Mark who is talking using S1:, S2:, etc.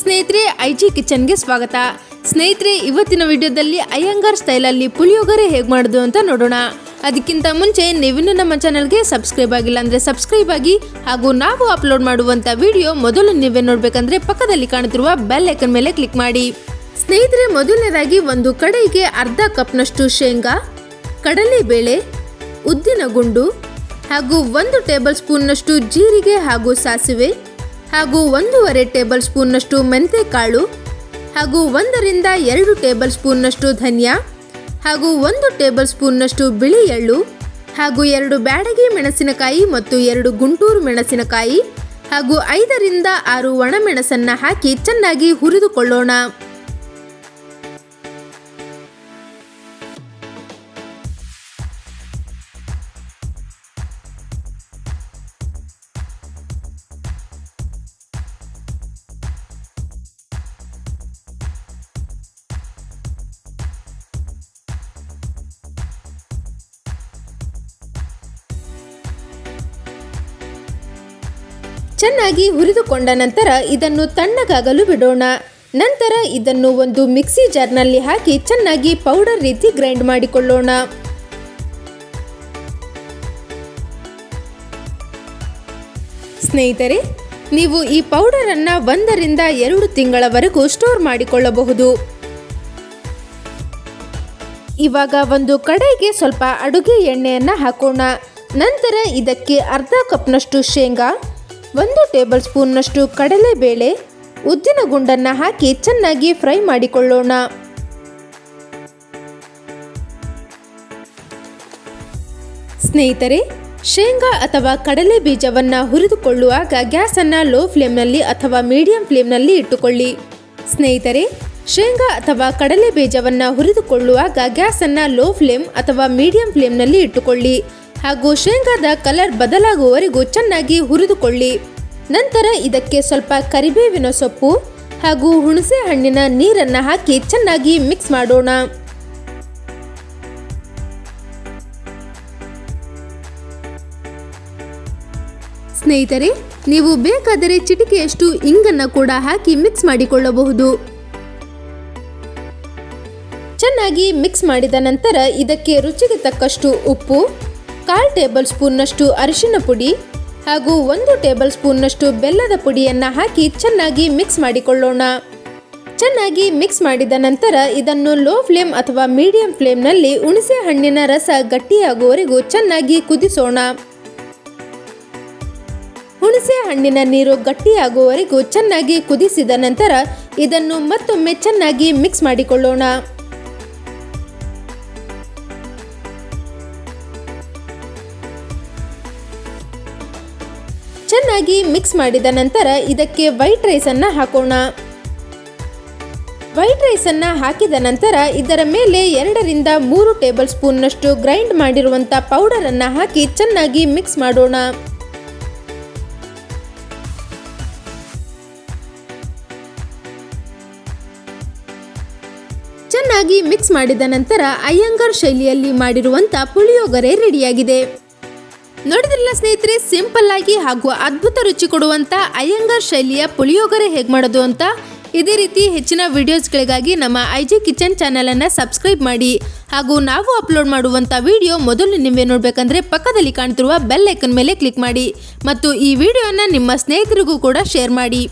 S1: ಸ್ನೇಹಿತರೆ I G ಕಿಚನ್ಗೆ ಸ್ವಾಗತ. ಸ್ನೇಹಿತರೆ, ಇವತ್ತಿನ ವಿಡಿಯೋದಲ್ಲಿ ಅಯ್ಯಂಗಾರ್ ಸ್ಟೈಲಲ್ಲಿ ಪುಳಿಯೋಗರೆ ಹೇಗೆ ಮಾಡೋದು ಅಂತ ನೋಡೋಣ. ಅದಕ್ಕಿಂತ ಮುಂಚೆ ನೀವಿನ್ನೂ ನಮ್ಮ ಚಾನಲ್ಗೆ ಸಬ್ಸ್ಕ್ರೈಬ್ ಆಗಿಲ್ಲ ಅಂದರೆ ಸಬ್ಸ್ಕ್ರೈಬ್ ಆಗಿ, ಹಾಗೂ ನಾವು ಅಪ್ಲೋಡ್ ಮಾಡುವಂಥ ವಿಡಿಯೋ ಮೊದಲು ನೀವೇ ನೋಡಬೇಕಂದ್ರೆ ಪಕ್ಕದಲ್ಲಿ ಕಾಣುತ್ತಿರುವ ಬೆಲ್ ಐಕನ್ ಮೇಲೆ ಕ್ಲಿಕ್ ಮಾಡಿ. ಸ್ನೇಹಿತರೆ, ಮೊದಲನೇದಾಗಿ ಒಂದು ಕಡೆಗೆ ಅರ್ಧ ಕಪ್ನಷ್ಟು ಶೇಂಗಾ ಕಡಲೆಬೇಳೆ ಉದ್ದಿನ ಗುಂಡು, ಹಾಗೂ ಒಂದು ಟೇಬಲ್ ಸ್ಪೂನ್ನಷ್ಟು ಜೀರಿಗೆ ಹಾಗೂ ಸಾಸಿವೆ ಹಾಗೂ ಒಂದೂವರೆ ಟೇಬಲ್ ಸ್ಪೂನ್ನಷ್ಟು ಮೆಂತೆಕಾಳು ಹಾಗೂ ಒಂದರಿಂದ ಎರಡು ಟೇಬಲ್ ಸ್ಪೂನ್ನಷ್ಟು ಧನಿಯಾ ಹಾಗೂ ಒಂದು ಟೇಬಲ್ ಸ್ಪೂನ್ನಷ್ಟು ಬಿಳಿ ಎಳ್ಳು ಹಾಗೂ ಎರಡು ಬ್ಯಾಡಗಿ ಮೆಣಸಿನಕಾಯಿ ಮತ್ತು ಎರಡು ಗುಂಟೂರು ಮೆಣಸಿನಕಾಯಿ ಹಾಗೂ ಐದರಿಂದ ಆರು ಒಣಮೆಣಸನ್ನು ಹಾಕಿ ಚೆನ್ನಾಗಿ ಹುರಿದುಕೊಳ್ಳೋಣ. ಚೆನ್ನಾಗಿ ಹುರಿದುಕೊಂಡ ನಂತರ ಇದನ್ನು ತಣ್ಣಗಾಗಲು ಬಿಡೋಣ. ನಂತರ ಇದನ್ನು ಒಂದು ಮಿಕ್ಸಿ ಜಾರ್ನಲ್ಲಿ ಹಾಕಿ ಚೆನ್ನಾಗಿ ಪೌಡರ್ ರೀತಿ ಗ್ರೈಂಡ್ ಮಾಡಿಕೊಳ್ಳೋಣ. ಸ್ನೇಹಿತರೆ, ನೀವು ಈ ಪೌಡರನ್ನು ಒಂದರಿಂದ ಎರಡು ತಿಂಗಳವರೆಗೂ ಸ್ಟೋರ್ ಮಾಡಿಕೊಳ್ಳಬಹುದು. ಇವಾಗ ಒಂದು ಕಡೆಗೆ ಸ್ವಲ್ಪ ಅಡುಗೆ ಎಣ್ಣೆಯನ್ನು ಹಾಕೋಣ. ನಂತರ ಇದಕ್ಕೆ ಅರ್ಧ ಕಪ್ನಷ್ಟು ಶೇಂಗಾ ಒಂದು ಟೇಬಲ್ ಸ್ಪೂನ್ನಷ್ಟು ಕಡಲೆಬೇಳೆ ಉದ್ದಿನ ಗುಂಡನ್ನು ಹಾಕಿ ಚೆನ್ನಾಗಿ ಫ್ರೈ ಮಾಡಿಕೊಳ್ಳೋಣ. ಸ್ನೇಹಿತರೆ, ಶೇಂಗಾ ಅಥವಾ ಕಡಲೆ ಬೀಜವನ್ನು ಹುರಿದುಕೊಳ್ಳುವಾಗ ಗ್ಯಾಸನ್ನು ಲೋ ಫ್ಲೇಮ್ನಲ್ಲಿ ಅಥವಾ ಮೀಡಿಯಂ ಫ್ಲೇಮ್ನಲ್ಲಿ ಇಟ್ಟುಕೊಳ್ಳಿ. ಸ್ನೇಹಿತರೆ, ಶೇಂಗಾ ಅಥವಾ ಕಡಲೆ ಬೀಜವನ್ನು ಹುರಿದುಕೊಳ್ಳುವಾಗ ಗ್ಯಾಸನ್ನು ಲೋ ಫ್ಲೇಮ್ ಅಥವಾ ಮೀಡಿಯಂ ಫ್ಲೇಮ್ನಲ್ಲಿ ಇಟ್ಟುಕೊಳ್ಳಿ. ಹಾಗೂ ಶೇಂಗಾದ ಕಲರ್ ಬದಲಾಗುವವರೆಗೂ ಚೆನ್ನಾಗಿ ಹುರಿದುಕೊಳ್ಳಿ. ನಂತರ ಇದಕ್ಕೆ ಸ್ವಲ್ಪ ಕರಿಬೇವಿನ ಸೊಪ್ಪು ಹಾಗೂ ಹುಣಸೆ ಹಣ್ಣಿನ ನೀರನ್ನು ಹಾಕಿ ಚೆನ್ನಾಗಿ ಮಿಕ್ಸ್ ಮಾಡೋಣ. ಸ್ನೇಹಿತರೆ, ನೀವು ಬೇಕಾದರೆ ಚಿಟಿಕೆಯಷ್ಟು ಇಂಗನ್ನು ಕೂಡ ಹಾಕಿ ಮಿಕ್ಸ್ ಮಾಡಿಕೊಳ್ಳಬಹುದು. ಚೆನ್ನಾಗಿ ಮಿಕ್ಸ್ ಮಾಡಿದ ನಂತರ ಇದಕ್ಕೆ ರುಚಿಗೆ ತಕ್ಕಷ್ಟು ಉಪ್ಪು ಕಾಲು ಟೇಬಲ್ ಸ್ಪೂನ್ನಷ್ಟು ಅರಿಶಿನ ಪುಡಿ ಹಾಗೂ ಒಂದು ಟೇಬಲ್ ಸ್ಪೂನ್ನಷ್ಟು ಬೆಲ್ಲದ ಪುಡಿಯನ್ನು ಹಾಕಿ ಚೆನ್ನಾಗಿ ಮಿಕ್ಸ್ ಮಾಡಿಕೊಳ್ಳೋಣ. ಚೆನ್ನಾಗಿ ಮಿಕ್ಸ್ ಮಾಡಿದ ನಂತರ ಇದನ್ನು ಲೋ ಫ್ಲೇಮ್ ಅಥವಾ ಮೀಡಿಯಂ ಫ್ಲೇಮ್ನಲ್ಲಿ ಹುಣಸೆ ಹಣ್ಣಿನ ರಸ ಗಟ್ಟಿಯಾಗುವವರೆಗೂ ಚೆನ್ನಾಗಿ ಕುದಿಸೋಣ. ಹುಣಸೆ ಹಣ್ಣಿನ ನೀರು ಗಟ್ಟಿಯಾಗುವವರೆಗೂ ಚೆನ್ನಾಗಿ ಕುದಿಸಿದ ನಂತರ ಇದನ್ನು ಮತ್ತೊಮ್ಮೆ ಚೆನ್ನಾಗಿ ಮಿಕ್ಸ್ ಮಾಡಿಕೊಳ್ಳೋಣ. ಚೆನ್ನಾಗಿ ಮಿಕ್ಸ್ ಮಾಡಿದ ನಂತರ ಇದಕ್ಕೆ ವೈಟ್ ರೈಸನ್ನು ಹಾಕೋಣ. ವೈಟ್ ರೈಸನ್ನು ಹಾಕಿದ ನಂತರ ಇದರ ಮೇಲೆ ಎರಡರಿಂದ ಮೂರು ಟೇಬಲ್ ಸ್ಪೂನ್ನಷ್ಟು ಗ್ರೈಂಡ್ ಮಾಡಿರುವಂಥ ಪೌಡರನ್ನು ಹಾಕಿ ಚೆನ್ನಾಗಿ ಮಿಕ್ಸ್ ಮಾಡೋಣ. ಚೆನ್ನಾಗಿ ಮಿಕ್ಸ್ ಮಾಡಿದ ನಂತರ ಅಯ್ಯಂಗಾರ್ ಶೈಲಿಯಲ್ಲಿ ಮಾಡಿರುವಂಥ ಪುಳಿಯೋಗರೆ ರೆಡಿಯಾಗಿದೆ ನೋಡಿದ್ರಲ್ಲ ಸ್ನೇಹಿತರೆ, ಸಿಂಪಲ್ ಆಗಿ ಹಾಗೂ ಅದ್ಭುತ ರುಚಿ ಕೊಡುವಂಥ ಅಯ್ಯಂಗಾರ್ ಶೈಲಿಯ ಪುಳಿಯೋಗರೆ ಹೇಗೆ ಮಾಡೋದು ಅಂತ ಇದೇ ರೀತಿ ಹೆಚ್ಚಿನ ವಿಡಿಯೋಸ್ಗಳಿಗಾಗಿ ನಮ್ಮ ಐ ಜಿ ಕಿಚನ್ ಚಾನಲನ್ನು ಸಬ್ಸ್ಕ್ರೈಬ್ ಮಾಡಿ. ಹಾಗೂ ನಾವು ಅಪ್ಲೋಡ್ ಮಾಡುವಂಥ ವಿಡಿಯೋ ಮೊದಲು ನಿಮಗೆ ನೋಡಬೇಕಂದ್ರೆ ಪಕ್ಕದಲ್ಲಿ ಕಾಣ್ತಿರುವ ಬೆಲ್ ಐಕನ್ ಮೇಲೆ ಕ್ಲಿಕ್ ಮಾಡಿ. ಮತ್ತು ಈ ವಿಡಿಯೋನ ನಿಮ್ಮ ಸ್ನೇಹಿತರಿಗೂ ಕೂಡ ಶೇರ್ ಮಾಡಿ.